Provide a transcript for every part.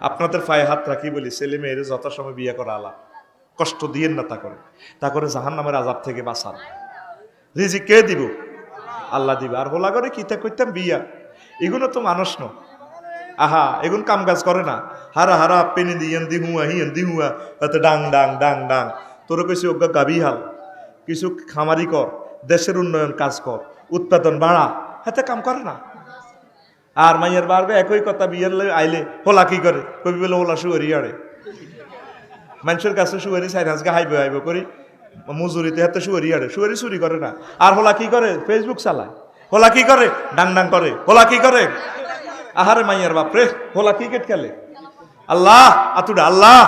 আপনাদের পায়ে হাত রাখি বলি, ছেলে মেয়েরে যথাসময় বিয়ে করা আলা কষ্ট দিয়েন না তা করে। তা করে জাহান নামের আজাব থেকে বাঁচান। রিজি কে দিব? আল্লাহ দিবে। আর হোলা করে কিতা করতাম বিয়া? এগুলো তো মানুষ ন আহা, এগুন কাম কাজ করে না। হারা হারা, পেনি দিয়েন দি হুয়া হিয়েন দি হুয়া, তাতে ডাং ডাং ডাং ডাং। তোর কইছি ওগা গাবি হাল। কিছু খামারি কর, দেশের উন্নয়ন কাজ কর, উৎপাদন বাড়া। হাতে কাম করে না। আর মাইয়ের বাড়বে একই কথা বিয়ের আইলে হোলা কি করে? কবি বলে হোলা শুয়ারি আড়ে মানুষের কাছে শুয়ারি সাইড হাজকে হাইবে হাইবে করি। মজুরিতে হাতে শুয়ারি আড়ে শুয়ারি চুরি করে না। আর হোলা কি করে? ফেসবুক চালায়। হোলা কি করে? ডাং ডাং করে। হোলা কি করে? আহারে মাইয়ার বাপ রে, হোলা ক্রিকেট খেলে। আল্লাহ আতুডা আল্লাহ।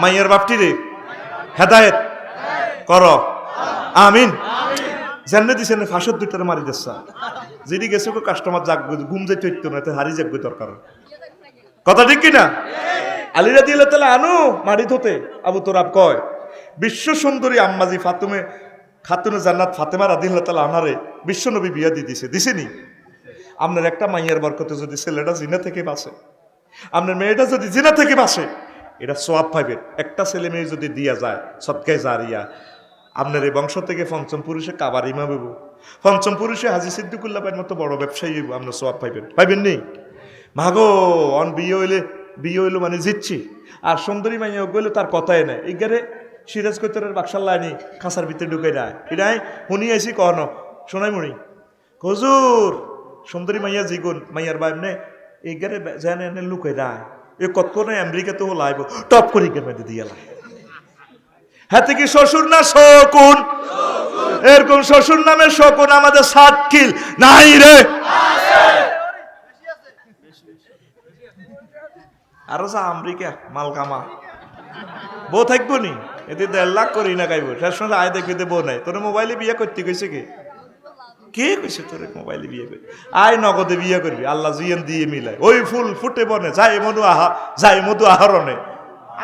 মাইয়ার বাপটি রে, হেদায়েত। কর। আমিন। জানলে দিছে না ফাঁসত দুইটারে মারি দিচ্ছা যদি গেছে কাস্টমার জাগবে ঘুম যাইতে হইতো না, এতে হারি জাগবে দরকার। কথা ঠিক কিনা? আলিরা দিলে তাহলে আনু মারি ধোতে আবু তোরাব কয়, বিশ্ব সুন্দরী আম্মাজি ফাতুমে, খাতুনে জান্নাত ফাতেমা রাদিল্লাহ তালা আনারে বিশ্ব নবী বিয়া দিয়ে দিছে। দিছেনি আপনার একটা মাইয়ার বরকতে যদি ছেলেটা জিনা থেকে বাঁচে, আপনার মেয়েটা যদি জিনা থেকে বাঁচে, এটা সোয়াব পাইবেন একটা ছেলে মেয়ে যদি দিয়া যায় সৎকায় জারিয়া আপনার এই বংশ থেকে পঞ্চম পুরুষে কাবার ইমা বেব পঞ্চম পুরুষে হাজি সিদ্দিকুল্লা ভাইয়ের মতো বড় ব্যবসায়ী হইব, আপনার সব পাইবেন। পাইবেন নি? মাগো, অন বিয়ে হইলে, বিয়ে হইল মানে জিতছি। আর সুন্দরী মাইয়া গইলে তার কথাই নাই। এগারে সিরাজ কৈতরের বাক্সার লাইনি খাঁচার ভিতরে ঢুকে দেয়। এটাই শুনি আইসি শোনাই মুড়ি। হজুর, সুন্দরী মাইয়া জিগুন, মাইয়ার বা এমনি এগারে জানে এনে লুকে দেয়। এ কত না আমেরিকাতে হলো আইব টপ করি গেমে দিয়ে লাই হাতে কি শ্বশুর না শকুন? এরকম শ্বশুর নামে শকুন আমাদের সাত কিল নাই রে। আরও যা আমেরিকা মালকামা বউ থাকব নি? এতে দেড় লাখ করি না গাইব শেষ সময় আয় দেখবি বউ নাই। তোর মোবাইলে বিয়ে করতে কইছে কি? কে কইছে তোর মোবাইলে বিয়ে করবি আয় নগদে বিয়ে করবি। আল্লাহ জিয়ান দিয়ে মিলাই ওই ফুল ফুটে বনে, যাই মধু আহা যাই মধু আহরণে।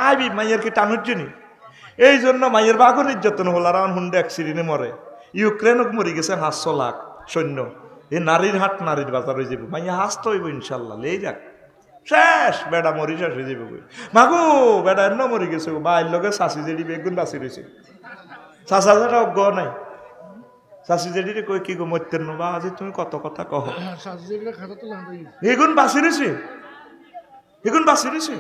আইবি মাইয়ের কি টানুর নি এই জন্য মাইয়ের বাঘ নির্যাতন হল আর হুন্ডে অ্যাক্সিডেন্টে মরে। ইউক্রেনক মরি গেছে হাঁসশো লাখ সৈন্য। এই নারীর হাট নারীর বাজার হয়ে যাবে। মাইয়া হাসতে হইব ইনশাল্লাহ লেই যাক। শেষ বেড়া মরি শেষ হয়ে যাবে। মাগো বেড়া এন্ন মরি গেছে বাইর লগে শাসি জেডি বেগুন বাঁচি রয়েছে চাষা যেটা অজ্ঞ নাই। শাসি জেডি কই কি গো মরতেন না বা? আজি তুমি কত কথা কহ? এগুন বাঁচি রয়েছে এগুন বাঁচি রয়েছে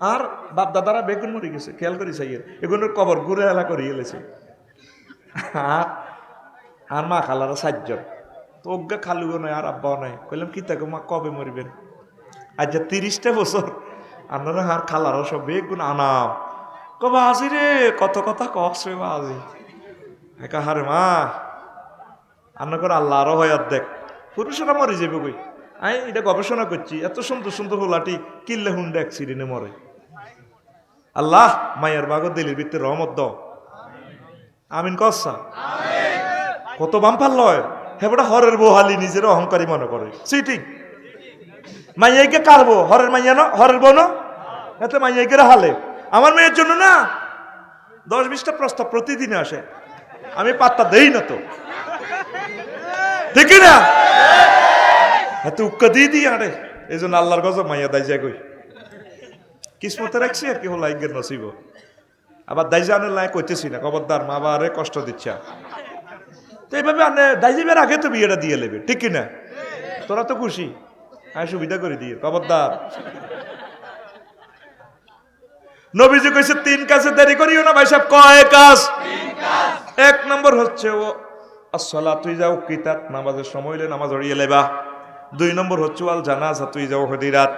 আর বাপ দাদারা বেগুন মরি গেছে, খেয়াল করি সাইয়ের এগুনের কবর ঘুরে এলা করি এলেছে। আর আর মা খালারা সাতজন। তো অজ্ঞা খালুও নাই আর আব্বাও নাই কইলাম কি তাকে মা, কবে মরিবেন? আজ তিরিশটা বছর। আপনারা আর খালারও সব বেগুন আনাম কবা আজি রে, কত কথা কস রে বাজি। একা হারে মা? আন্না করে আল্লাহ আরও হয় অর্ধেক পুরুষেরা মরে যাবে কই? আমি এটা গবেষণা করছি। এত সুন্দর সুন্দর হোলাটি কিল্লে হুন্ডে অ্যাক্সিডেন্টে মরে। আল্লাহ মায়ের বাগর দিলির ভিতরে রহমত দাও। আমিন কসা কত বাম্পার লয়। হেবটা হরের বহালি নিজের অহংকারী মনে করে। সিটিং মাইয়াকে কারবো হরের মাইয়া না? হরের বোন এতে মাইয়াকে হালে। আমার মেয়ের জন্য না? দশ বিশটা প্রস্তাব প্রতিদিন আসে। আমি পাত্তা দেই না তো। দেখি না? এত উক্কা দিয়ে দিই আরে। এই জন্য আল্লাহর গজব মাইয়া দাই যায় কিসমতে রাখছি আর কি, হলো আইগের নসিব। আবার দাইজানের লাই কইতেছি না, খবরদার মা বাবারে কষ্ট দিচ্ছা। তো এইভাবে আনে দাইজিবের আগে তো বিয়েটা দিয়ে নেবে ঠিক কি না? তোরা তো খুশি, আমি সুবিধা করে দিয়ে খবরদার। নবীজি কইছে, তিন কাজে দেরি করিও না, ভাই সাহেব, কয় কাজ? এক নম্বর হচ্ছে, ও আসলা তুই যাও কিতাত নামাজের সময় হইলে নামাজ হরিয়ে লাইবা দুই নম্বর হচ্ছে আল জানাজা তুই যাও হদিরাত।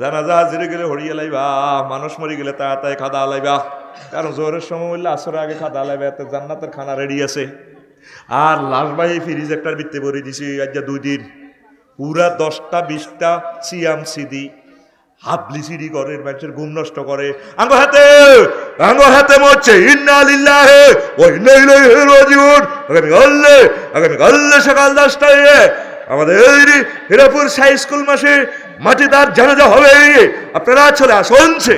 জানাজা হাজিরে গেলে হরিয়ে লাইবা, মানুষ মরি গেলে তাড়াতাড়ি খাদা লাইবা। কারণ জোরের সময় হইলে আসরের আগে খাদা লাইবা, এতে জান্নাতের খানা রেডি আছে। আর লাশ ভাই ফ্রিজ একটার ভিত্তি ভরে দিছি, আজ যা দুই দিন। পুরা দশটা, বিশটা সিয়াম সিদি হাবলি সিডি করে, মানুষের ঘুম নষ্ট করে। আঙ্গ হাতে আঙ্গ হাতে মরছে। ইন্না লিল্লাহে ও ইন্না ইলাইহি রাজিউন। আগামী কালে আগামী কালে সকাল দশটায়, আমাদের হিরাপুর হাই স্কুল মাসে মাটিদার জানাজা হবে। আপনারা চলে আসনছে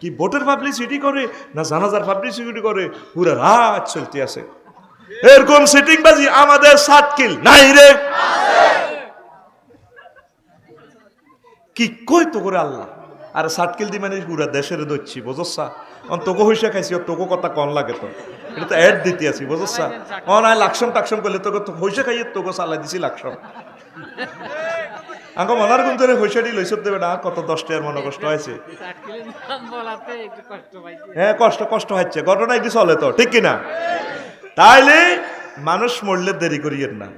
কি ভোটের পাবলিসিটি করে না জানাজার পাবলিসিটি করে? পুরো রাত চলতে আছে। এরকম সিটিং বাজি আমাদের সাত কিল নাই রে। কি কই তো করে আল্লাহ? আর সাটকিল দি মানে পুরা দেশের দচ্ছি, বুঝছা অন তোকে হইসা খাইছি তোকে কথা কন লাগে তো। এটা তো অ্যাড দিতে আছি, বুঝছা ও না লাকসম টাকসম করলে তোকে তো হইসা খাইয়ে তোকে চালাই দিছি লাকসম। আঙ্ক মনার গুন্তরে হইসাটি লইসত দেবে না, কত দশটার মনে কষ্ট হয়েছে। হ্যাঁ কষ্ট কষ্ট হচ্ছে, ঘটনা এটি চলে তো, ঠিক কিনা? তাইলে মানুষ মরলে দেরি করিয়েন না।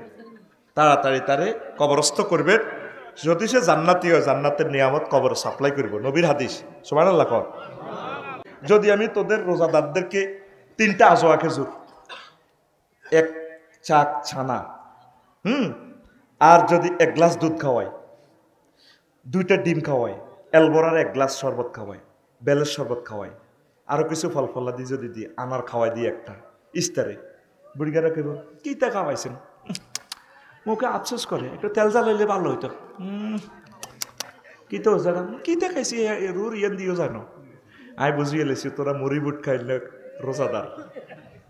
তাড়াতাড়ি তারে কবরস্থ করবেন, যদি সে জান্নাতি হয়, জান্নাতের নিয়ামত কবর সাপ্লাই করব। নবীর হাদিস সমান আল্লাহ কর। যদি আমি তোদের রোজাদারদেরকে তিনটা আজোয়া খেজুর এক চাক ছানা, হুম, আর যদি এক গ্লাস দুধ খাওয়াই দুইটা ডিম খাওয়াই এলবোরার এক গ্লাস শরবত খাওয়াই বেলের শরবত খাওয়াই আরও কিছু ফল ফলা দিয়ে যদি দিই আনার খাওয়াই দিই একটা ইস্তারে। বুড়িগারা কেব কিতা খাওয়াইছেন? উম, মুখে আফসোস করে একটু তেল জ্বালাইলে ভালো হইতো। কি তো জানা কিতা খাইছি রুর ইয়ান দিও জানো? আই বুঝিয়ে লেছি তোরা মুড়ি বুট খাইলে রোজাদার।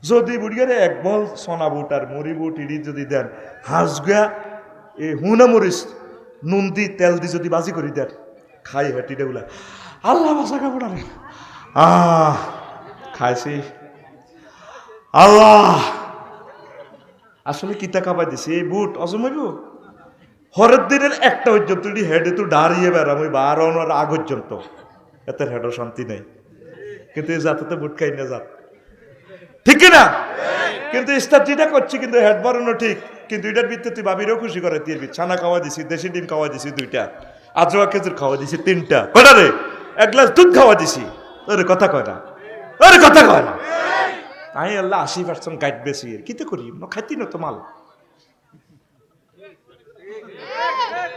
যদি বুড়িয়ারে এক বল সোনা বুট আর মুড়ি বুট ইডি যদি দেন হাঁসগুয়া এ হুনা মরিচ নুন দি, তেল দি যদি বাজি করে দেন, খাই হেঁটি ডেগুলা আল্লাহ বাসা কাপড় আহ, খাইছি। আল্লাহ। আসলে কিতা কাবাই দিছি এই বুট অজমাইব হরের দিনের একটা পর্যন্ত হেডে তো দাঁড়িয়ে বেড়াম, ওই বারোনার আগ পর্যন্ত এত হেডও শান্তি নেই। কিন্তু এই জাতে বুট খাই না জাত। ঠিক না? কিন্তু স্টার্টিটা করছি কিন্তু হেড বাড়ানো ঠিক, কিন্তু এটার ভিত্তিতে তুই বাবিরও খুশি করে দিবি ছানা খাওয়া দিছি, দেশি ডিম খাওয়া দিছি দুইটা আজোয়া খেজুর খাওয়া দিছি তিনটা। কটা রে, এক গ্লাস দুধ খাওয়া দিছি। ওরে কথা কয় না ওরে কথা কয় না। আমি আল্লাহ, আশি পার্সেন্ট গাইড বেশি। কিতে করি? ন খাইতি না তো মাল।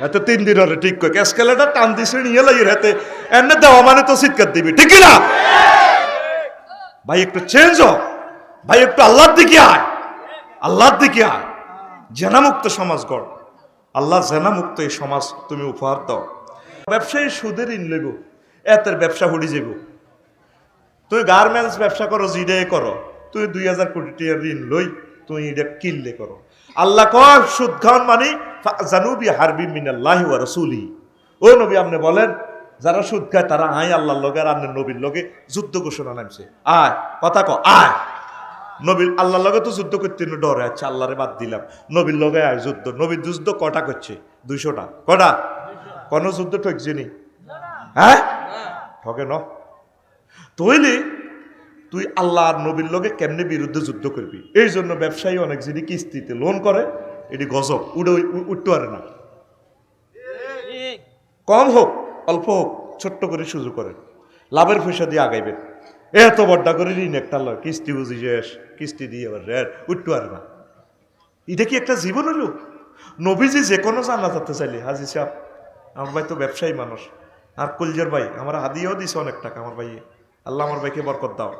এত তিন দিন ওরে ঠিক কই ক্যাসকেলেটার টান দিছে, নিয়ে লাগি হাতে। এনে দেওয়া মানে তো চিৎকার দিবি, ঠিক না? ভাই, একটু চেঞ্জ হ ভাই, একটু আল্লাহর দিকে আয়। আল্লাহর দিকে আয়। জেনামুক্ত সমাজ গড়। আল্লাহ জেনামুক্ত এই সমাজ তুমি উপহার দাও। ব্যবসায়ী সুদের ঋণ লইব, এতের ব্যবসা হুড়ি যাব তুই গার্মেন্টস ব্যবসা করো, জিডে করো। তুই দুই হাজার কোটি টাকার ঋণ লই তুই এটা কিনলে করো। আল্লাহ কয়, সুদ খাওয়ান মানে জানুবি হারবি মিনাল্লাহি ওয়া রাসূলি। ও নবী, আপনি বলেন, যারা সুদ খায় তারা আয় আল্লাহর লগে আর নবীর লগে যুদ্ধ ঘোষণা নামছে। আয়, কথা ক, আয়। নবীর আল্লাহর লগে তো যুদ্ধ করতে না ডরে আচ্ছা আল্লাহরে বাদ দিলাম। নবীর লগে আয় যুদ্ধ। নবীর যুদ্ধ কটা করছে? দুইশোটা। কটা? কোন যুদ্ধ ঠকছে নি? হ্যাঁ? ঠকে ন? তৈলি তুই আল্লাহ আর নবীর লগে কেমনে বিরুদ্ধে যুদ্ধ করবি? এই জন্য ব্যবসায়ী অনেক যিনি কিস্তিতে লোন করে এটি গজব। উড়ে উঠতে পারে না। কম হোক অল্প হোক ছোট্ট করে শুরু করেন। লাভের পয়সা দিয়ে আগাইবেন। এত বড্ডা করে ঋণ একটা লয়, কিস্তি বুঝি শেষ, কিস্তি দিয়ে আবার রেট উঠতে পারে না। এটা কি একটা জীবন হলো? নবীজি যে কোনো জানা যেতে চাইলে, হাজি সাহেব, আমার ভাই তো ব্যবসায়ী মানুষ। আর কুলজার ভাই, আমার হাদিয়েও দিছে অনেক টাকা, আমার ভাইয়ে আল্লাহ আমার ভাইকে বরকত দাও।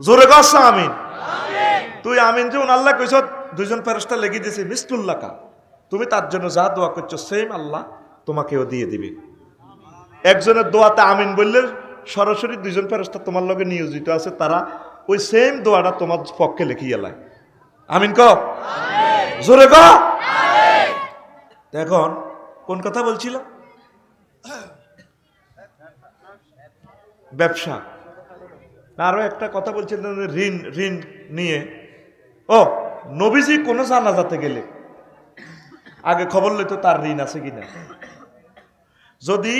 জোরে গাছা আমিন। তুই আমিন যে আল্লাহ কইছ, দুইজন ফেরস্তা লেগে দিয়েছে মিস্তুল্লাহ কা। তুমি তার জন্য যা দোয়া করছ সেম আল্লাহ তোমাকেও দিয়ে দিবে। একজনের দোয়াতে আমিন বললে সরাসরি দুইজন ফেরস্তা তোমার লগে নিয়োজিত আছে, তারা ওই সেম দোয়াটা তোমার পক্ষে লিখিয়ে লাই আমিন ক জোরে এখন কোন কথা বলছিল? ব্যবসা। আরও একটা কথা বলছিলেন ঋণ ঋণ নিয়ে। ও, নবীজি কোন জানাজাতে গেলে আগে খবর লইতো তার ঋণ আছে কিনা। যদি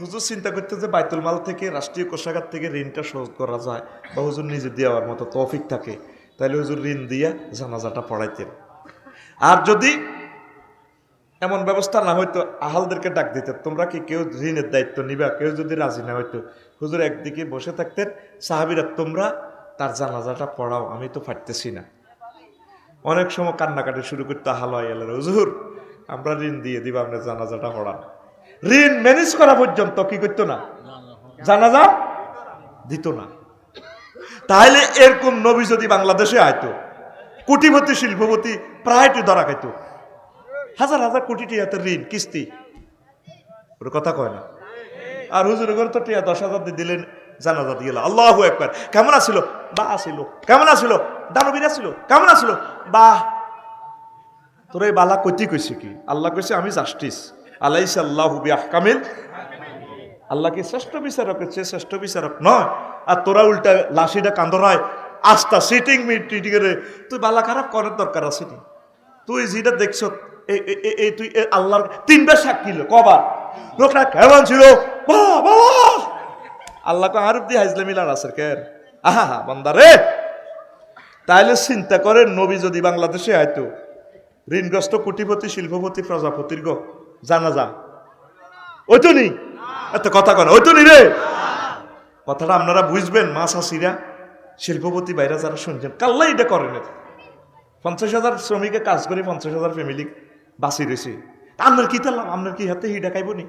হুজুর চিন্তা করতে যে বাইতুল মাল থেকে, রাষ্ট্রীয় কোষাগার থেকে ঋণটা শোধ করা যায় বা হুজুর নিজে দেওয়ার মতো তৌফিক থাকে, তাহলে হুজুর ঋণ দিয়া জানাজাটা পড়াইতেন। আর যদি এমন ব্যবস্থা না হইতো, আহালদেরকে ডাক দিতেন, তোমরা কি কেউ ঋণের দায়িত্ব নিবা? কেউ যদি রাজি না হইতো, হুজুর একদিকে বসে থাকতেন, সাহাবিরা তোমরা তার জানাজাটা পড়াও, আমি তো ফাটতেছি না। অনেক সময় কান্নাকাটি শুরু করতে, আহাল আয়ালের হুজুর, আমরা ঋণ দিয়ে দিবা আপনার জানাজাটা পড়ান। ঋণ ম্যানেজ করা পর্যন্ত কি করতো না? জানাজা দিত না। তাহলে এরকম নবী যদি বাংলাদেশে আইতো, কোটিপতি শিল্পপতি প্রায়টি ধরা খাইতো। হাজার হাজার কোটি টিয়াতে ঋণ, কিস্তি। ওর কথা কয় না। আর হুজুরের ঘরে তো টিয়া দশ হাজার দিয়ে দিলেন, জানাজা দিয়ে আল্লাহ একবার কেমন আছিল? বা আসিল কেমন আছিল? দানবীর আছিল। কেমন আছিল? বাহ! তোর এই বালা কইতে কইছে কি? আল্লাহ কইছে আমি জাস্টিস আলাইস আল্লাহ আহকামিল আল্লাহ কি শ্রেষ্ঠ বিচারকের চেয়ে শ্রেষ্ঠ বিচারক নয়? আর তোরা উল্টা লাশিটা কান্দরায় আস্তা সিটিং মিটিং এর তুই বালা খারাপ করার দরকার আছে তুই যেটা দেখছ এই- তুই আল্লাহর তিনবার সাক্ষী কবার। লোকটা কেমন ছিল? আল্লাহকে আরব দিয়ে হাজলে মিলার আছে কের আহা হা বন্দা রে। তাইলে চিন্তা করেন, নবী যদি বাংলাদেশে আইতো, ঋণগ্রস্ত কোটিপতি, শিল্পপতি, প্রজাপতির গো। জানা যা। ওই তো নি এত কথা কন ওই তো নি রে। কথাটা আপনারা বুঝবেন, মাছ হাসিরা, শিল্পপতি বাইরা যারা শুনছেন কাল্লা এটা করেন। পঞ্চাশ হাজার শ্রমিকে কাজ করে পঞ্চাশ হাজার ফ্যামিলি বাঁচি রয়েছে আপনার কি তালাম আপনার কি হাতে হিডা খাইব নি?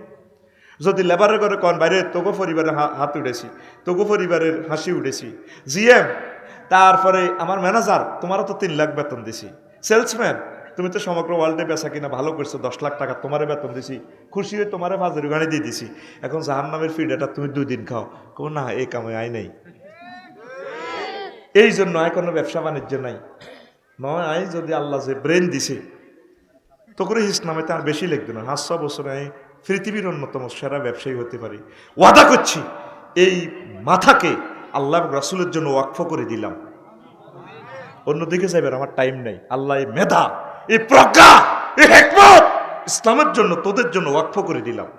যদি লেবারের করে কন, বাইরে তোগো পরিবারের হাত উঠেছি তোগো পরিবারের হাসি উঠেছি জিএম তারপরে আমার ম্যানেজার তোমারও তো তিন লাখ বেতন দিছি। সেলসম্যান তুমি তো সমগ্র ওয়ার্ল্ডে বেচা কিনা ভালো করছ, দশ লাখ টাকা তোমারে বেতন দিছি, খুশি হয়ে তোমারে বাজারে গাড়ি দিয়ে দিছি। এখন জাহান নামের ফিডাটা তুমি দুই দিন খাও। কো না, এই কামে আয় নাই। এই জন্য আয় কোনো ব্যবসা বাণিজ্য নাই। নয়, আয় যদি আল্লাহ যে ব্রেন দিছে, তো করে হিস নামে তার বেশি লিখবে না। হাস্য বছরে আমি পৃথিবীর অন্যতম সেরা ব্যবসায়ী হতে পারি। ওয়াদা করছি, এই মাথাকে আল্লাহ রাসুলের জন্য ওয়াকফ করে দিলাম। অন্যদিকে যাইবার আমার টাইম নেই। আল্লাহ মেধা এই প্রজ্ঞা, এই হেকমত। ইসলামের জন্য, তোদের জন্য ওয়াকফ করে দিলাম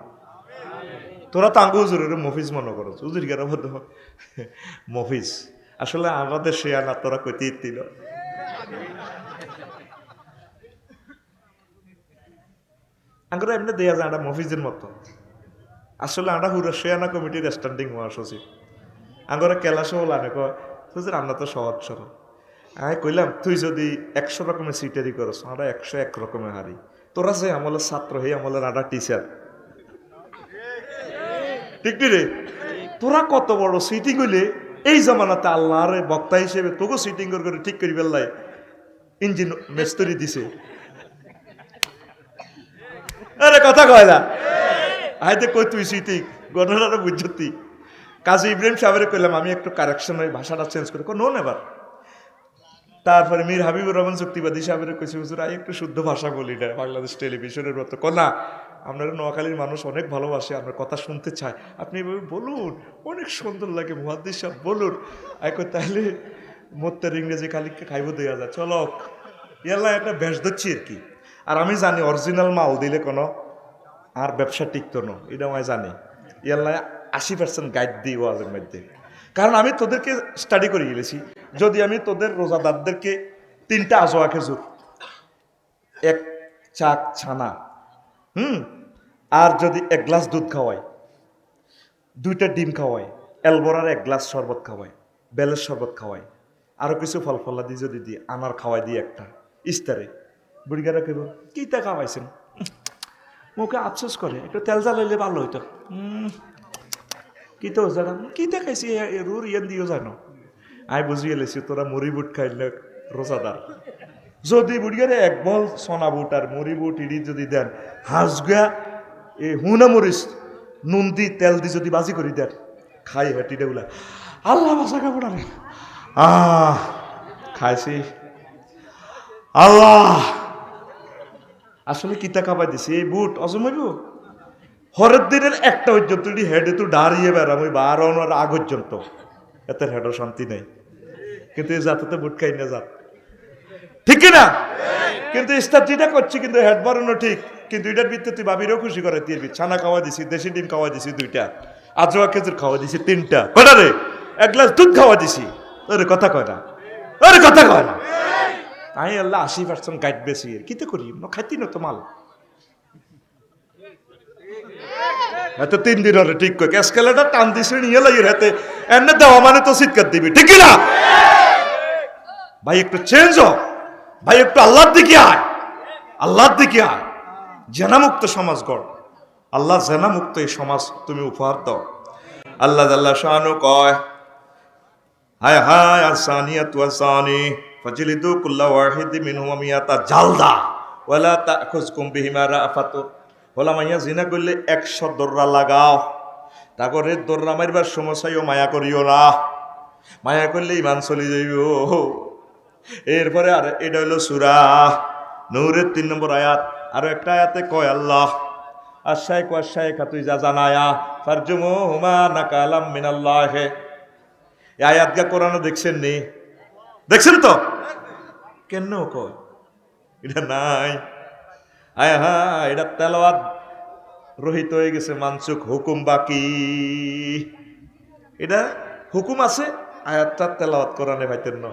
তোরা তো আঙ্গু হুজুরের মফিজ মনে করো হুজুর কেন বলতে মফিজ। আসলে আমাদের সে আনা তোরা কইতে দিল আঙ্গুরা এমনি দেয়া যায় আমরা মফিজের মতো। আসলে আমরা হুরা শেয়ানা কমিটির স্ট্যান্ডিং মহাসচিব। আঙ্গুরা কেলাসে হল আনে, কয়, হুজুর, আমরা তো সহজ সরল। আমি কইলাম, তুই যদি একশো রকমের সিটারি করস, আমরা একশো এক রকমের হারি। তোরা যে আমলের ছাত্র, হে আমলের আডা টিচার ঠিক নি রে? তোরা কত বড় সিটিং হইলে, এই জামানাতে আল্লাহর বক্তা হিসেবে তোকে সিটিং করে ঠিক করি বেল্লাই ইঞ্জিন মেস্তরি দিছে। আরে কথা কয় না। আইতে কই তুই সিটিং ঘটনাটা বুঝছি কাজী ইব্রাহিম সাহেবের কইলাম, আমি একটু কারেকশন ওই ভাষাটা চেঞ্জ করে। নোন এবার তারপরে মীর হাবিবুর রহমান চুক্তিবাদী সাহেবের কিছু হুজুর, আই একটু শুদ্ধ ভাষা বলি না, বাংলাদেশ টেলিভিশনের মতো। কনা আপনারা নোয়াখালীর মানুষ অনেক ভালোবাসে আপনার কথা শুনতে চায় আপনি এভাবে বলুন, অনেক সুন্দর লাগে, মুহাদ্দিস সাহেব, বলুন। কই তাহলে মোত্তার ইংরেজি খালিককে খাইব দেওয়া যায়, চলো ইয়াল্লা একটা বেশ ধরছি আর কি। আর আমি জানি, অরিজিনাল মাল দিলে কোনো আর ব্যবসা টিকতো না এটা আমি জানি। ইয়াল্লা আশি পার্সেন্ট গাইড দিই ওয়াজের মধ্যে। কারণ আমি তোদেরকে স্টাডি করে গেলেছি। যদি আমি তোদের রোজাদারদেরকে তিনটা আজোয়া খেজুর, এক চাক ছানা, হুম, আর যদি এক গ্লাস দুধ খাওয়াই, দুইটা ডিম খাওয়াই, এলবোরার এক গ্লাস শরবত খাওয়াই, বেলের শরবত খাওয়াই আরও কিছু ফল ফলা দিয়ে যদি দিই, আনার খাওয়াই দিই একটা, ইস্তারে, বুড়িগারা কেব কিতা খাওয়াইছেন? মুখে আফসোস করে, একটু তেল জ্বালাইলে ভালো হইতো। কি তো জানা, কি দেখাইছি রুর ইয়েন দিও জানো। আই বুঝিয়ে লেছি তোরা মুড়ি বুট খাইলে রোজাদার। যদি বুড়িয়ারে এক বল সোনা বুট আর মুড়ি বুট ইডি যদি দেন, হাঁস গুয়া, এ হুনা মরিস নুন দি, তেল দি যদি বাজি করি দেন, খাই হেঁটিটা বলে আল্লাহ বাসা কাপড় আহ, খাইছি। আল্লাহ। আসলে কিতা খাবার দিছি, এই বুট অজমাইব হরের দিনের একটা পর্যন্ত হেডে তো দাঁড়িয়ে বেড়াম, ওই বারোনার আগ পর্যন্ত এতে হেডও শান্তি নেই। কিন্তু এই জাততে বুট খাই না জাত। ঠিক কি না? কিন্তু যেটা করছি কিন্তু হেড বাড়ানো ঠিক। কিন্তু এটার ভিত্তিতে তুই বাবিরও খুশি করে তুই ছানা খাওয়া দিছি, দেশি ডিম খাওয়া দিছি দুইটা। আজোয়া খেজুর খাওয়া দিছি তিনটা। কটা রে? এক গ্লাস দুধ খাওয়া দিছি। ওরে কথা কয় না। ওরে কথা কয় না। আমি আল্লাহ আশি পার্সেন্ট গাইড বেশি। কিতে করি? ন খাইতি না তো মাল। এত তিন দিন হলে ঠিক কই ক্যাসকেলেটা টান দিছে নিয়ে লাগি হাতে। এনে দেওয়া মানে তো চিৎকার দিবি, ঠিক না ভাই, একটু চেঞ্জ হ। ভাই, একটু আল্লাহর দিকে আয়। আল্লাহর দিকে আয়। জেনামুক্ত সমাজ গড়। আল্লাহ জেনামুক্ত এই সমাজ তুমি উপহার দাও। আল্লাহ আল্লাহ শাহানু কয়, হায় হায় আসানিয়া তু আসানি, ফজলিদু কুল্লা ওয়াহিদি মিনহুমা মিয়াতা জালদা, ওয়ালা তাখুজকুম বিহিমা রাফাতু। ওলা মাইয়া জিনা করলে একশো দর্রা লাগাও। তারপরে দর্রা মারবার সমস্যাও মায়া করিও না। মায়া করলে ইমান চলি যাইব। এরপরে আর এটা হইল সুরা। নূরের তিন নম্বর আয়াত। আরও একটা আয়াতে কয় আল্লাহ, আশায় কয় আশায় তুই যা জানায়া ফারজুমুহুমা নাকালাম মিনাল্লাহ। এই আয়াতগা কোরআনে দেখছেন নি? দেখছেন তো? কেন কয়? এটা নাই। আয় হা, এটা তেলাওয়াত। রহিত হয়ে গেছে মানসুক হুকুম বাকি। এটা হুকুম আছে? আয়াতটা তেলাওয়াত কোরআনে পাইতেন ন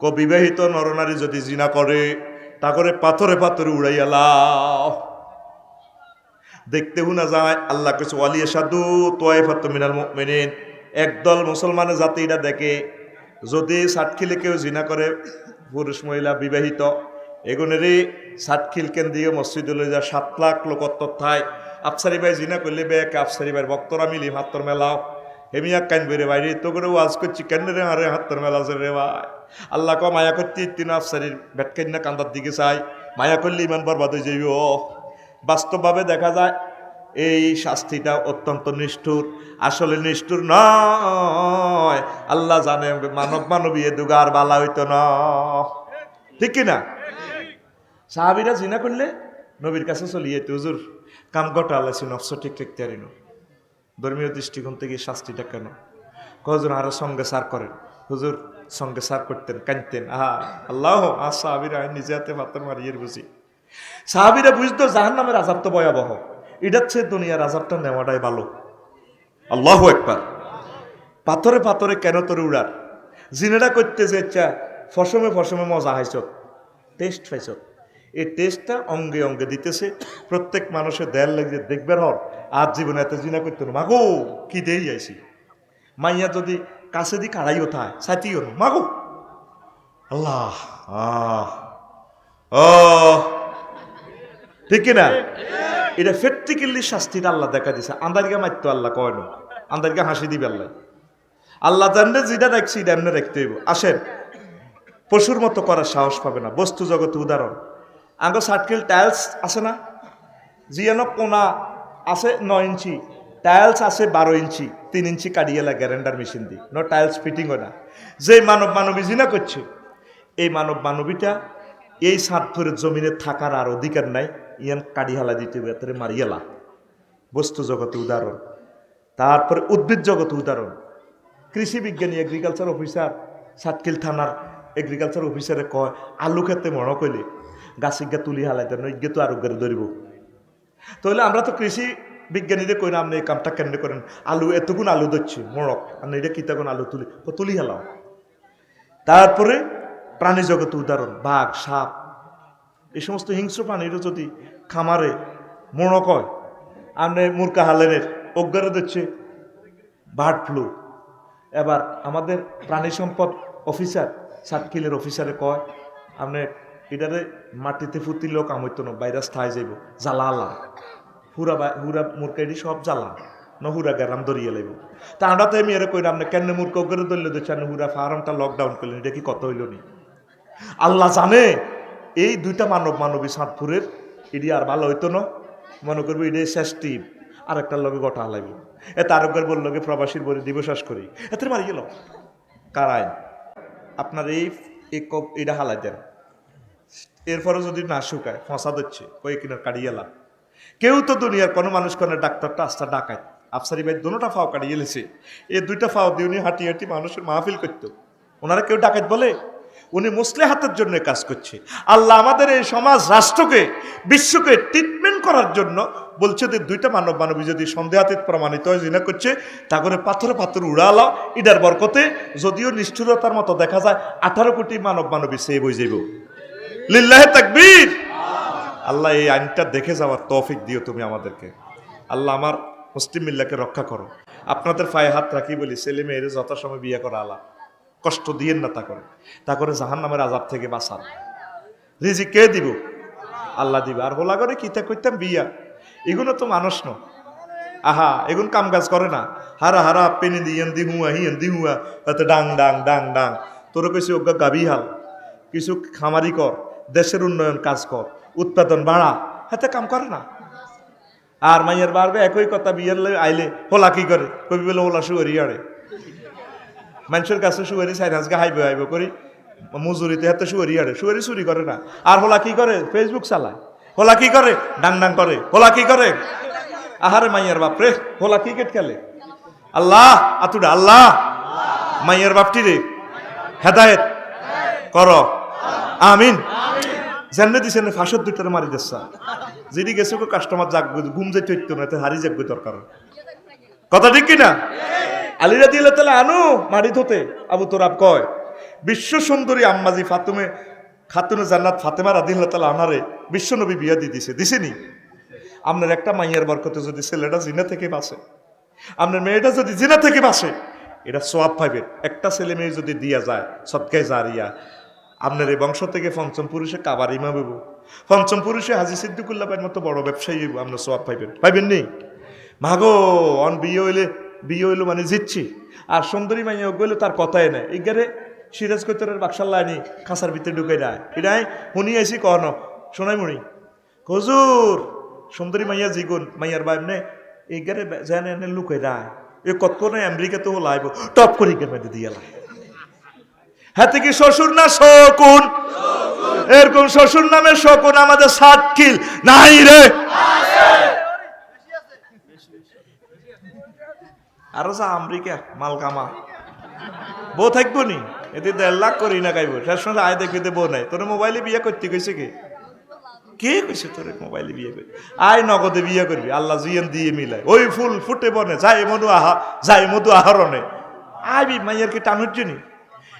ক বিবাহিত নরনারী যদি জিনা করে তা করে পাথরে পাথরে উড়াইয়া লাও। দেখতে হুনা যায়, আল্লাহ কিছু ওয়ালিয়া সাধু তোয়াইফাত মিনাল মুমিনিন। একদল মুসলমানের জাতি এটা দেখে, যদি সাতখিলে কেউ জিনা করে, পুরুষ, মহিলা, বিবাহিত, এগুনেরই সাতখিল কেন দিয়ে মসজিদে যা সাত লাখ লোক থায় আফসারি ভাই জিনা করলে বে আফসারি ভাই বক্তরা মিলি হাত্তর মেলাও হেমিয়া কাইন বেরে বাইরে তো করে ওয়াজ করছি কেন রে আরে হাত্তর মেলা রে ভাই। আল্লাহ ক মায়া করতে তিন আফসারির ভেটকাই না কান্দার দিকে চাই মায়া করলে ইমান বরবাদ হয়ে যাইব। বাস্তবভাবে দেখা যায়, এই শাস্তিটা অত্যন্ত নিষ্ঠুর আসলে নিষ্ঠুর নয় আল্লাহ জানে মানব মানবী এ দুগার বালা হইতো না। ঠিক কিনা সাহাবিরা জিনা করলে নবীর কাছে চলিয়ে তো হুজুর, কাম গটা আল্লাহ নফস ঠিক ঠিক তারিনো ধর্মীয় দৃষ্টিকোণ থেকে শাস্তিটা কেন? কজন আরও সঙ্গে সার করেন? হুজুর, সঙ্গে সার করতেন, কাঁদতেন। আহা, আল্লাহ আর সাহাবিরা নিজে হাতে পাথর মারিয়ে বুঝি। সাহাবিরা বুঝতো জাহান নামের আজাব তো ভয়াবহ। এটার চেয়ে দুনিয়ার আজাবটা নেওয়াটাই ভালো। আল্লাহ একবার পাথরে পাথরে কেন তোর উড়ার? জিনেরা করতে যে ইচ্ছা ফসমে ফসমে মজা হাইছ টেস্ট পাইছ। এই টেস্টটা অঙ্গে অঙ্গে দিতেছে। প্রত্যেক মানুষের দেয়াল লাগছে দেখবে হর আর জীবনে এত জিনা করতে না মাগো, কি দেই আইছি? মাইয়া যদি কাছে দি কাড়াইও থায় সাথীও না মাগো। আল্লাহ, আহ ও ঠিক না এটা ফেট্রিক্যালি শাস্তিটা আল্লাহ দেখা দিছে। আন্দারিকা মারতো আল্লাহ কয় না। আন্দারিকা হাসি দিবে আল্লাহ। আল্লাহ জানলে যেটা রাখছি এটা এমনি রাখতে হইব। আসেন, পশুর মতো করার সাহস পাবে না। বস্তু জগতে উদাহরণ। আগে সার্কেল টাইলস আছে না? জিয়ানো কোনা আছে নয় ইঞ্চি। টাইলস আছে বারো ইঞ্চি। তিন ইঞ্চি কাটিয়েলা গ্যারেন্ডার মেশিন দিয়ে ন টাইলস ফিটিং হয় না। যে মানব মানবী জিনা করছে, এই মানব মানবীটা এই সাতপুরের জমিনে থাকার আর অধিকার নাই। ইয়ান কাড়ি হালা দিতে হবে তারে মারিয়ালা বস্তু জগতে উদাহরণ। তারপরে উদ্ভিদ জগতে উদাহরণ। কৃষি বিজ্ঞানী এগ্রিকালচার অফিসার সাতকিল থানার এগ্রিকালচার অফিসারে কয়, আলু খেতে মনে কইলে। গাছিগা তুলি হালাই দেন ইগে তো আরোগ্যের ধরিব। তাহলে আমরা তো কৃষি বিজ্ঞানীদের কই না আপনি এই কামটা কেন করেন? আলু, এতগুণ আলু ধরছি মরক আর এটা কি তখন আলু তুলি? ও তুলি হেলাও। তারপরে প্রাণী জগতে উদাহরণ, বাঘ, সাপ, এই সমস্ত হিংস্র প্রাণীরও যদি খামারে মরক হয় আপনি মুরকা হালেনের অজ্ঞারে ধরছে, বার্ড ফ্লু। এবার আমাদের প্রাণী সম্পদ অফিসার সাতকিলের অফিসারে কয় আপনি এটারে মাটিতে ফুতিল কাম হইতো না, ভাইরাস থাই যাইব। জ্বালা আলা হুরা হুরা মুরকাইডি সব জ্বালা। ন হুরা গেরাম ধরিয়ে লাইব। তা আমরা তো এর কইরা আপনি কেন মূর্খ করে ধরলে দিচ্ছেন হুরা, ফার্মটা লকডাউন করলেন, এটা কি কত হইল নি? আল্লাহ জানে, এই দুইটা মানব মানবী সাতপুরের এটি আর ভালো হইতো না। মনে করব এটাই শেষ টিপ আর একটা লগে গোটা হালাইব এ তারকর বলল গে প্রবাসীর বলে দিব শ্বাস করি। এতে মারি গেল? কারায় আপনার এই এটা হালাই দেন। এরপরে যদি না শুকায়, ফসা দিচ্ছে কয়েক কিনার কাটিয়ে এলাম কেউ তো দুনিয়ার কোনো মানুষ কোনো ডাক্তারটা আস্তা ডাকায় আফসারি ভাই দুটা ফাও কাটিয়ে এলেছে এই দুইটা ফাও দিয়ে উনি হাঁটি হাঁটি মানুষের মাহফিল করতো। ওনারা কেউ ডাকাত বলে? উনি মুসলে হাতের জন্য কাজ করছে। আল্লাহ আমাদের এই সমাজ, রাষ্ট্রকে, বিশ্বকে ট্রিটমেন্ট করার জন্য বলছে যে, দুইটা মানব মানবী যদি সন্দেহাতীত প্রমাণিত হয়, জিনা করছে, তা করে পাথরে পাথর উড়ালাও ইডার বরকতে যদিও নিষ্ঠুরতার মতো দেখা যায়, আঠারো কোটি মানব মানবী সে বই যাইব। লিল্লাহে তাকবীর। আল্লাহ এই আইনটা দেখে যাওয়ার তৌফিক দিও তুমি আমাদেরকে। আল্লাহ আমার মুসলিম মিল্লাকে রক্ষা করো। আপনাদের পায়ে হাত রাখি বলি, ছেলে মেয়ের যথাসময় বিয়ে করা আলা কষ্ট দিয়েন না তা করে। তা করে জাহান নামের আজাব থেকে বাঁচান। রিজি কে দিব? আল্লাহ দিবে। আর হোলা করে কিতা করতাম বিয়া? এগুলো তো মানুষ ন আহা এগুন কাম কাজ করে না। হারা হারা পেনি দি হুয়া হিয়েন দি হুয়া। ডাং ডাং ডাং ডাং। তোর ওগা গাবি হাল। কিছু খামারি কর। দেশের উন্নয়ন কাজ কর, উৎপাদন বাড়া, হাতে কাম করে না। আর মাইয়ের বাড়বে একই কথা বিয়ের আইলে হোলা কি করে? কবি বলে হোলা শুয়ারি আড়ে মানুষের কাছে সাইড হাজকে হাইবে হাইবে করি। মজুরিতে হাতে শুয়ারি আড়ে শুয়ারি চুরি করে না। আর হোলা কি করে? ফেসবুক চালায়। হোলা কি করে? ডাং ডাং করে। হোলা কি করে? আহারে মাইয়ার বাপ রে, হোলা ক্রিকেট খেলে। আল্লাহ আতুডা আল্লাহ। মাইয়ের বাপটি রে, হেদায়েত। কর। আমিন। জানলে দিছে না, ফাঁসের দুইটারে মারি দিচ্ছা যেটি গেছে কাস্টমার জাগ ঘুম যাইতে হইতো না হারি যাগবে দরকার। কথা ঠিক কিনা? আলিরা দিলে তাহলে আনু মারি ধোতে আবু তোরাব কয়, বিশ্ব সুন্দরী আম্মাজি ফাতুমে, খাতুনে জান্নাত ফাতেমা রাদিল্লাহ তালা আনারে বিশ্ব নবী বিয়া দিয়ে দিছে। দিছেনি আপনার একটা মাইয়ার বরকতে যদি ছেলেটা জিনা থেকে বাঁচে, আপনার মেয়েটা যদি জিনা থেকে বাঁচে, এটা সোয়াব পাইবেন একটা ছেলে মেয়ে যদি দিয়া যায়, সৎকায় জারিয়া আপনার এই বংশ থেকে পঞ্চম পুরুষে কাবার ইমা হইব। পঞ্চম পুরুষে হাজি সিদ্দিকুল্লাহ ভাইয়ের মতো বড় ব্যবসায়ী হইব, আপনার সোয়াব পাইবেন। পাইবেন নি মাগো, অন বিয়ে হইলে, বিয়ে হইল মানে জিতছি। আর সুন্দরী মাইয়া গইলে তার কথাই নাই। এগারে সিরাজ কৈতরের বাক্সার লাইনি খাঁচার ভিতরে ঢুকে দেয়। এটাই শুনি আইসি কহন? শোনাই মুড়ি হজুর, সুন্দরী মাইয়া জিগুন, মাইয়ার বাইব নে এগারে জানে এনে লুকে দেয়। এ কত করে আমেরিকা তো লাইব। টপ করে মধ্যে দিয়ে লাই হাতে কি শ্বশুর না শকুন? এরকম শ্বশুর নামে শকুন আমাদের সাতকিল। নাই রে। আরও যা আমেরিকা মাল কামা বউ থাকব নি? এতে দেড় লাখ করি না গাইব শেষ সময় আয় দেখবি বউ নাই। তোর মোবাইলে বিয়ে করতে কইছে কি? কে কইছে তোর মোবাইলে বিয়ে করবি আয় নগদে বিয়ে করবি। আল্লাহ জিয়ান দিয়ে মিলায়। ওই ফুল ফুটে বনে, যাই মধু আহা যাই মধু আহরণে। আইবি মাইয়ের কি টান হচ্ছে নি?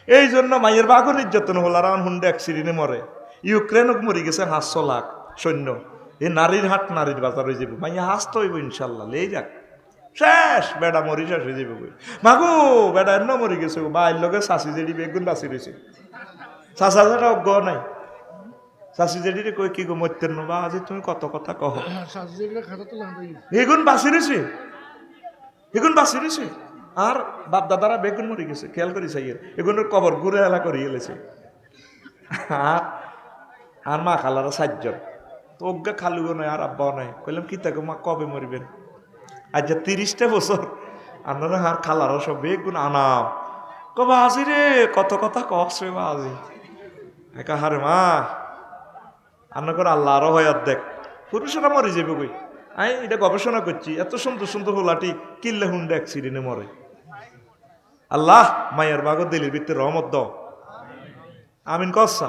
এই জন্য মাইয়ের বাঘন নির্যাতন হল আর হুন্ডে অ্যাক্সিডেন্টে মরে। ইউক্রেনক মরি গেছে হাঁসশো লাখ সৈন্য। এই নারীর হাট নারীর বাজার হয়ে যাব। মাইয়া হাসতে হইব ইনশাল্লাহ লেই যাক। শেষ বেড়া মরি শেষ হয়ে যাবে মাগো বেড়া এন্ন মরি গেছে বাইর লগে শাশি জেডি বেগুন বাঁচি রয়েছে। চাষা যারা অজ্ঞ নাই। শাশি জেডি কই কি গো মরতেন বা আজি তুমি কত কথা কহ। বেগুন বাঁচি রয়েছে। বেগুন বাঁচি রয়েছে। আর বাপ দাদারা বেগুন মরি গেছে, খেয়াল করি সাইয়ের এগুলোর কবর ঘুরে এলা করে এলেছে। আর আর মা খালারা সাতজন। তো অজ্ঞা খালুও নয়, আর আব্বাও নাই কইলাম, কি তাকে মা, কবে মরিবেন? আজ যে তিরিশটা বছর আপনারা আর খালারও সব বেগুন আনাম। কবা আজি রে, কত কথা কস রে বাজি। একা হারে মা, আন্না করে আল্লাহ আরও হয় দেখ। পুরুষেরা মরে যাবে কই? আমি এটা গবেষণা করছি, এত সুন্দর সুন্দর হোলাটি কিল্লে হুন্ডে অ্যাক্সিডেন্টে মরে। আল্লাহ মায়ের বাগর দিলির ভিতরে রহমত দাও। আমিন কসা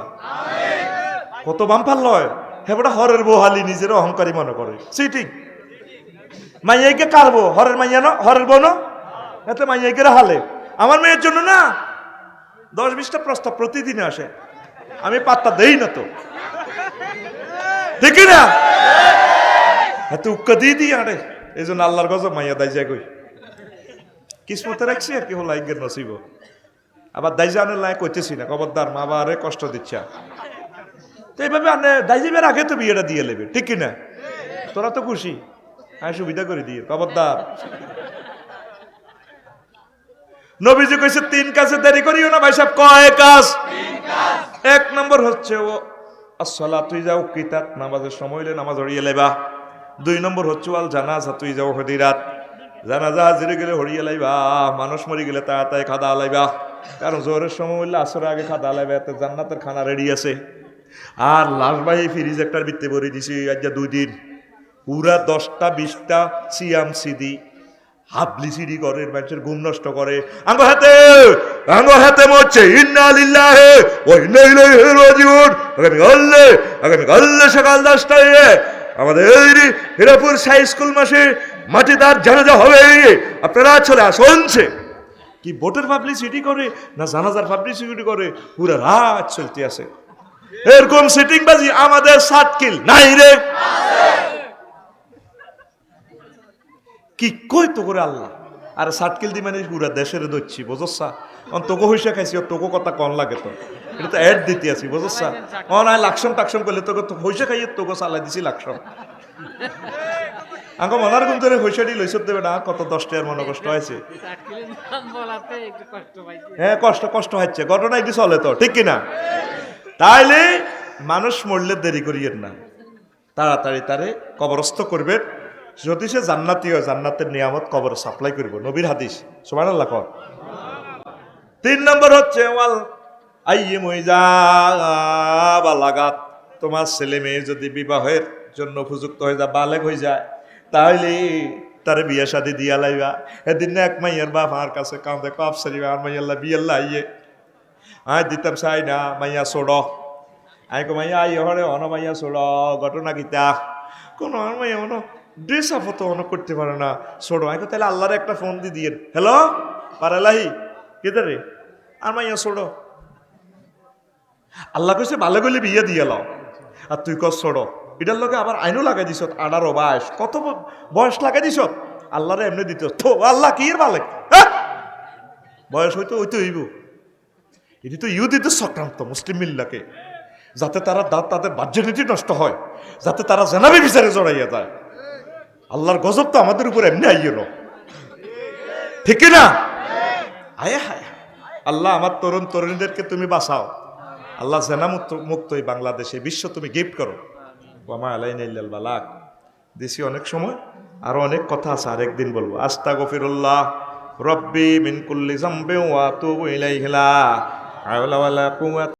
কত বাম্পার লয়। হেবটা হরের বহালি নিজের অহংকারী মনে করে। সিটিং মাইয়াকে কারবো হরের মাইয়া ন? হরের বোন এতে মাইয়াকে হালে। আমার মেয়ের জন্য না। দশ বিশটা প্রস্তাব প্রতিদিন আসে। আমি পাত্তা দেই না তো। ঠিক না। এত উক্কা দিয়ে দিই আরে। এই জন্য আল্লাহর গজব মাইয়া দাই যায় কিসমতে রাখছি আর কি হলো আইগের নসিব। আবার দাইজানের লাই কইতেছি না, খবরদার, মা বাবারে কষ্ট দিচ্ছে। তো এইভাবে আনে দাইজিবের আগে তো বিয়েটা দিয়ে নেবে ঠিক কিনা? তোরা তো খুশি, আমি সুবিধা করে দিয়ে খবরদার। নবীজি কইছে, তিন কাজে দেরি করিও না, ভাই সাহেব, কয় কাজ? এক নম্বর হচ্ছে, ও আসলা তুই যাও কিতাত, নামাজের সময় হইলে নামাজ হরিয়ে লেবা। দুই নম্বর হচ্ছে আল জানাজা, তুই যাও হদিরাত। জানাজা হাজিরে গেলে হরিয়ে লাইবা, মানুষ মরি গেলে তাড়াতাড়ি খাদা লাইবা। কারণ জোরের সময় হইলে আসরে আগে খাদা লাইবা, এতে জান্নাতের খানা রেডি আছে। আর লাশ বাহি ফ্রিজ একটার ভিত্তি ভরে দিছি, আজ দুই দিন। পুরা দশটা, বিশটা সিয়াম সিদি হাবলি সিডি করে মানুষের ঘুম নষ্ট করে। আঙ্গ হাতে আঙ্গ হাতে মরছে। ইন্না লিল্লাহে ওই ইন্না ইলাইহি রাজিউন। আগামী কালে আগামী কালে সকাল দশটায়। আমাদের এই হিরাপুর সাই স্কুল মাসে মাঠে তার জানাজা হবে। আপনারা চলে আসনছে কি ভোটের পাবলিসিটি করে না জানাজার পাবলিসিটি করে? পুরা রাত চলতে আছে। এরকম সিটিং বাজি আমাদের সাত কিল নাই রে। কি কই তো করে আল্লাহ? আর সাটকিল দি মানে পুরা দেশের দচ্ছি, বুঝছা? অন তোকে হইসা খাইছি ওর তোকে কথা কন লাগে তো। এটা তো অ্যাড দিতে আছি, বুঝছা? অন আয় লাকসম টাকসম করলে তোকে তো হইসা খাইয়ে তোকে চালাই দিছি লাকসম। আঙ্ক মনার গুম ধরে হইসাটি লইসব দেবে না, কত দশটা আর মনে কষ্ট হয়েছে। হ্যাঁ কষ্ট কষ্ট হচ্ছে, ঘটনা এটি চলে তো, ঠিক কিনা? তাইলে মানুষ মরলে দেরি করিয়েন না। তাড়াতাড়ি তারে কবরস্থ করবেন যদি সে জান্নাতি হয়, জান্নাতের নিয়ামত কবর সাপ্লাই করব। নবীর হাদিস সমান আল্লাহ কর। তিন নম্বর হচ্ছে, ওয়াল আইয়ে মইজা বালাগাত তোমার ছেলে মেয়ে যদি বিবাহের জন্য উপযুক্ত হয়ে যায়, বালেগ হয়ে যায় তাহলে তারে বিয়া শাদি দিয়া লাইবা। এদিন এক মাইয়ের বাপ আমার কাছে কাঁদে কপ সারিবা আর মাইয়াল্লা বিয়াল্লা আইয়ে। আয়, দিতাম চাই না, মাইয়া ছোড়। আই কো মাইয়া আই হরে, অন মাইয়া সোড় ঘটনা কিতা? কোনো আর মাইয়া, অন, ড্রেস আপ তো অন করতে পারে না আই কো তাহলে আল্লাহর একটা ফোন দি দিয়ে হ্যালো পারালাহি কেতে রে? আর মাইয়া ছোড়ো। আল্লাহ কইছে, ভালো গলি বিয়ে দিয়ে লও। আর তুই কস ছোড়ো। এটার লগে আবার আইনও লাগাই দিছ আঠারো বয়স। কত বয়স লাগাই দিছ আল্লাহরে এমনি দিত, তো, আল্লাহ কি এর ভালো বয়স হইতো হইতো হইব। এটি তো ইহুদিদের সক্রান্ত মুসলিম মিল্লাকে। যাতে তারা দাঁত তাদের বাহ্যনীতি নষ্ট হয়, যাতে তারা জেনাবি বিচারে জড়াইয়া যায়। আল্লাহর গজব তো আমাদের উপর এমনি আইয়েল ঠিক না? আয় হায়। আল্লাহ আমার তরুণ তরুণীদেরকে তুমি বাঁচাও। আল্লাহ জেনা মুক্ত মুক্ত এই বাংলাদেশে, বিশ্ব তুমি গিফট করো। ওয়ামা আলাইন ইল্লাল বালাক দিছি অনেক সময়, আরও অনেক কথা আছে, আরেকদিন বলব। আস্তা গফিরুল্লাহ রব্বি মিনকুল্লি জম্বে ওয়া তুবু ইলাইহি লা হাওলা ওয়ালা কুওয়াতা।